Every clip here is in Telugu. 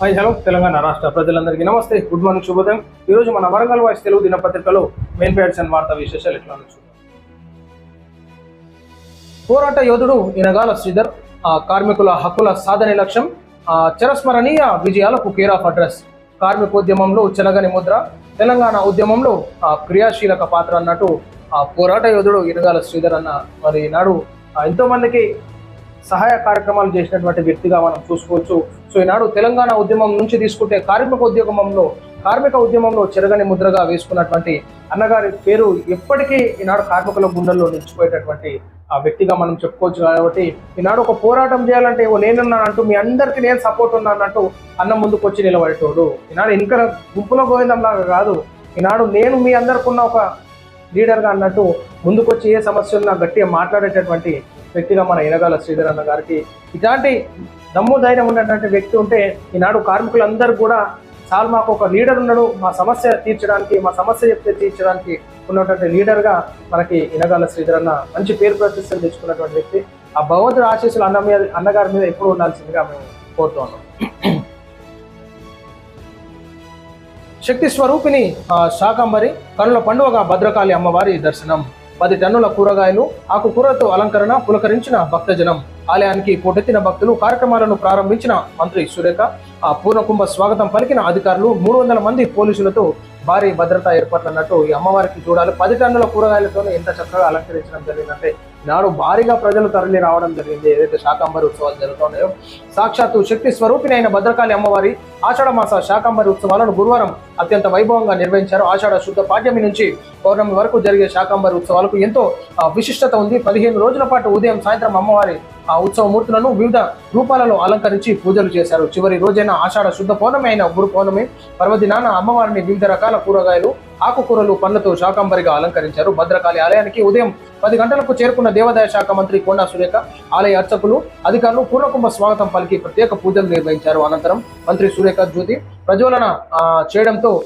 హాయ్ హలో తెలంగాణ రాష్ట్ర ప్రజలందరికీ నమస్తే. గుడ్ మార్నింగ్ శుభోదయం. ఈరోజు మన వరంగల్ వాయిస్ తెలుగు దినపత్రికలో మెయిన్ పేడ్స్ అండ్ వార్తా విశేషాలు ఎట్లా పోరాట యోధుడు ఇనగాల శ్రీధర్ ఆ, కార్మికుల హక్కుల సాధనే లక్ష్యం ఆ, చిరస్మరణీయ విజయాలకు కేర్ ఆఫ్ అడ్రస్. కార్మికోద్యమంలో చెలగని ముద్ర తెలంగాణ ఉద్యమంలో ఆ, క్రియాశీలక పాత్ర అన్నట్టు ఆ పోరాట యోధుడు ఇనగాల శ్రీధర్ అన్న మరి నాడు ఎంతోమందికి ఎంతో మందికి సహాయ కార్యక్రమాలు చేసినటువంటి వ్యక్తిగా మనం చూసుకోవచ్చు. సో ఈనాడు తెలంగాణ ఉద్యమం నుంచి తీసుకుంటే కార్మిక ఉద్యమంలో కార్మిక ఉద్యమంలో చెరగని ముద్రగా వేసుకున్నటువంటి అన్నగారి పేరు ఎప్పటికీ ఈనాడు కార్మికుల గుండెల్లో నిలిచిపోయేటటువంటి ఆ వ్యక్తిగా మనం చెప్పుకోవచ్చు. కాబట్టి ఈనాడు ఒక పోరాటం చేయాలంటే ఓ నేనున్నాను అంటూ మీ అందరికీ నేను సపోర్ట్ ఉన్నానంటూ అన్న ముందుకు వచ్చి నిలబడేటోడు. ఈనాడు ఇంకా గుంపులో గోవిందంలాగా కాదు. ఈనాడు నేను మీ అందరికున్న ఒక లీడర్గా అన్నట్టు ముందుకొచ్చి ఏ సమస్య ఉన్నా గట్టిగా మాట్లాడేటటువంటి వ్యక్తిగా మన ఇనగాల శ్రీధర్ అన్న గారికి ఇలాంటి దమ్ము ధైర్యం ఉన్నటువంటి వ్యక్తి ఉంటే ఈనాడు కార్మికులందరూ కూడా చాలు మాకు ఒక లీడర్ ఉన్నాడు మా సమస్య తీర్చడానికి మా సమస్య చెప్తే తీర్చడానికి ఉన్నటువంటి లీడర్గా మనకి ఇనగాల శ్రీధర్ అన్న మంచి పేరు ప్రతిష్టలు తెచ్చుకున్నటువంటి వ్యక్తి. ఆ భగవంతుడు ఆశీస్సులు అన్న మీద అన్నగారి మీద ఎప్పుడు ఉండాల్సిందిగా మేము కోరుతూ ఉన్నాం. శక్తి స్వరూపిణి ఆ, శాకంబరి కనుల పండుగగా భద్రకాళి అమ్మవారి దర్శనం. పది టన్నుల కూరగాయలు ఆకుకూరలతో అలంకరణ పులకరించిన భక్తజనం. ఆలయానికి పోటెత్తిన భక్తులు కార్యక్రమాలను ప్రారంభించిన మంత్రి సురేఖ ఆ పూర్ణకుంభ స్వాగతం పలికిన అధికారులు మూడు వందల మంది పోలీసులతో భారీ భద్రతా ఏర్పాట్లన్నట్టు ఈ అమ్మవారికి చూడాలి. పది టన్నుల కూరగాయలతో ఎంత చక్కగా అలంకరించడం జరిగిందంటే నాడు భారీగా ప్రజలు తరలి రావడం జరిగింది. ఏదైతే శాకంబరి ఉత్సవాలు జరుగుతున్నాయో సాక్షాత్తు శక్తి స్వరూపిణి అయిన భద్రకాళి అమ్మవారి ఆషాఢమాస మాస శాకాంబరి ఉత్సవాలను గురువారం అత్యంత వైభవంగా నిర్వహించారు. ఆషాఢ శుద్ధ పాఠ్యమి నుంచి పౌర్ణమి వరకు జరిగే శాకాంబరి ఉత్సవాలకు ఎంతో విశిష్టత ఉంది. పదిహేను రోజుల పాటు ఉదయం సాయంత్రం అమ్మవారి ఆ ఉత్సవ మూర్తులను వివిధ రూపాలలో అలంకరించి పూజలు చేశారు. చివరి రోజైన ఆషాఢ శుద్ధ పౌర్ణమి అయిన గురు పౌర్ణమి పర్వదినాన అమ్మవారిని వివిధ రకాల కూరగాయలు ఆకుకూరలు పండ్లతో శాకాంబరిగా అలంకరించారు. భద్రకాళి ఆలయానికి ఉదయం పది గంటలకు చేరుకున్న దేవాదాయ శాఖ మంత్రి కొండా సురేఖ ఆలయ అర్చకులు అధికారులు పూర్ణకుంభ స్వాగతం పలికి ప్రత్యేక పూజలు నిర్వహించారు. అనంతరం మంత్రి సురేఖ జ్యోతి ప్రజ్వలన చేయడంతో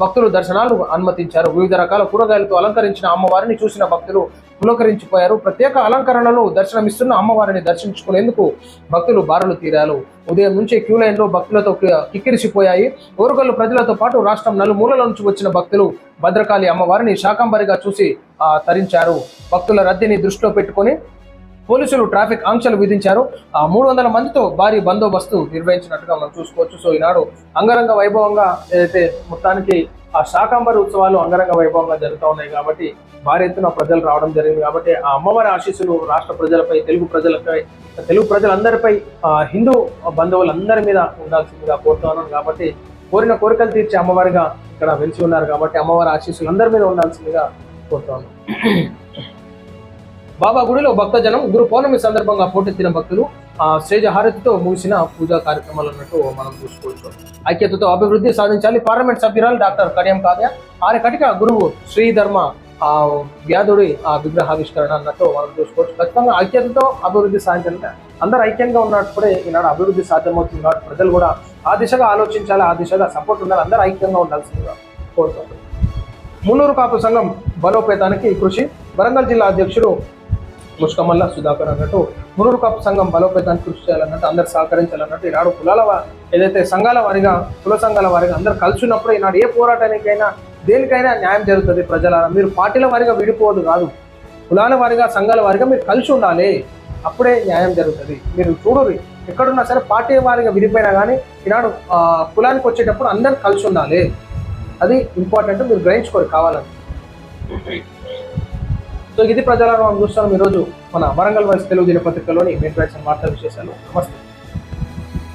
భక్తులు దర్శనాలు అనుమతించారు. వివిధ రకాల కూరగాయలతో అలంకరించిన అమ్మవారిని చూసిన భక్తులు పులకరించిపోయారు. ప్రత్యేక అలంకరణలో దర్శనమిస్తున్న అమ్మవారిని దర్శించుకునేందుకు భక్తులు బారులు తీరారు. ఉదయం నుంచి క్యూ లైన్లో భక్తులతో కి- కిక్కిరిసిపోయాయి. ఓరుగల్లు ప్రజలతో పాటు రాష్ట్రం నలుమూలల నుంచి వచ్చిన భక్తులు భద్రకాళి అమ్మవారిని శాకంబరిగా చూసి తరించారు. భక్తుల రద్దీని దృష్టిలో పెట్టుకొని పోలీసులు ట్రాఫిక్ ఆంక్షలు విధించారు. ఆ మూడు వందల మందితో భారీ బందోబస్తు నిర్వహించినట్టుగా మనం చూసుకోవచ్చు. సో ఈనాడు అంగరంగ వైభవంగా ఏదైతే మొత్తానికి ఆ శాకాంబరి ఉత్సవాలు అంగరంగ వైభవంగా జరుగుతూ ఉన్నాయి కాబట్టి భారీ ఎత్తున ప్రజలు రావడం జరిగింది కాబట్టి ఆ అమ్మవారి ఆశీస్సులు రాష్ట్ర ప్రజలపై తెలుగు ప్రజలపై తెలుగు ప్రజలందరిపై ఆ, హిందూ బంధువులందరి మీద ఉండాల్సిందిగా కోరుతున్నాను. కాబట్టి కోరిన కోరికలు తీర్చే అమ్మవారిగా ఇక్కడ వెలిసి ఉన్నారు కాబట్టి అమ్మవారి ఆశీస్సులు అందరి మీద ఉండాల్సిందిగా కోరుతున్నాను. బాబా గుడిలో భక్తజనం గురు పౌర్ణమి సందర్భంగా పోటెత్తిన భక్తులు ఆ శ్రేజ హారతితో ముగిసిన పూజా కార్యక్రమాలు అన్నట్టు మనం చూసుకోవచ్చు. ఐక్యతతో అభివృద్ధి సాధించాలి. పార్లమెంట్ సభ్యురాలు డాక్టర్ కడియం కావ్య ఆరికటిక గురువు శ్రీధర్మ ఆ వ్యాధుడి ఆ విగ్రహావిష్కరణ అన్నట్టు మనం చూసుకోవచ్చు. ఖచ్చితంగా ఐక్యతతో అభివృద్ధి సాధించాలంటే అందరూ ఐక్యంగా ఉన్నప్పుడే ఈనాడు అభివృద్ధి సాధ్యమవుతుంది కాబట్టి ప్రజలు కూడా ఆ దిశగా ఆలోచించాలి ఆ దిశగా సపోర్ట్ ఉండాలి. అందరూ ఐక్యంగా ఉండాల్సిందిగా కోరుతున్నాను మున్నూరు కాపు సంఘం బలోపేతానికి కృషి. వరంగల్ జిల్లా అధ్యక్షుడు ముష్కమల్ల సుధాకర్ అన్నట్టు మురుడు కాపు సంఘం బలోపేతానికి కృషి చేయాలన్నట్టు అందరు సహకరించాలన్నట్టు ఈనాడు కులాల ఏదైతే సంఘాల వారిగా కుల సంఘాల వారిగా అందరు కలిసి ఉన్నప్పుడు ఈనాడు ఏ పోరాటానికైనా దేనికైనా న్యాయం జరుగుతుంది ప్రజల మీరు పార్టీల వారిగా విడిపోవద్దు కాదు. కులాల వారిగా సంఘాల వారిగా మీరు కలిసి ఉండాలి. అప్పుడే న్యాయం జరుగుతుంది. మీరు చూడరు. ఎక్కడున్నా సరే పార్టీ వారిగా విడిపోయినా కానీ ఈనాడు కులానికి వచ్చేటప్పుడు అందరు కలిసి ఉండాలి. అది ఇంపార్టెంట్. మీరు గ్రహించుకోరు కావాలని. సో ఇది ప్రజలను చూస్తాను ఈరోజు మన వరంగల్ వైస్ తెలుగు దినపత్రికలోని మెయిన్ వార్తా విశేషాలు. నమస్తే.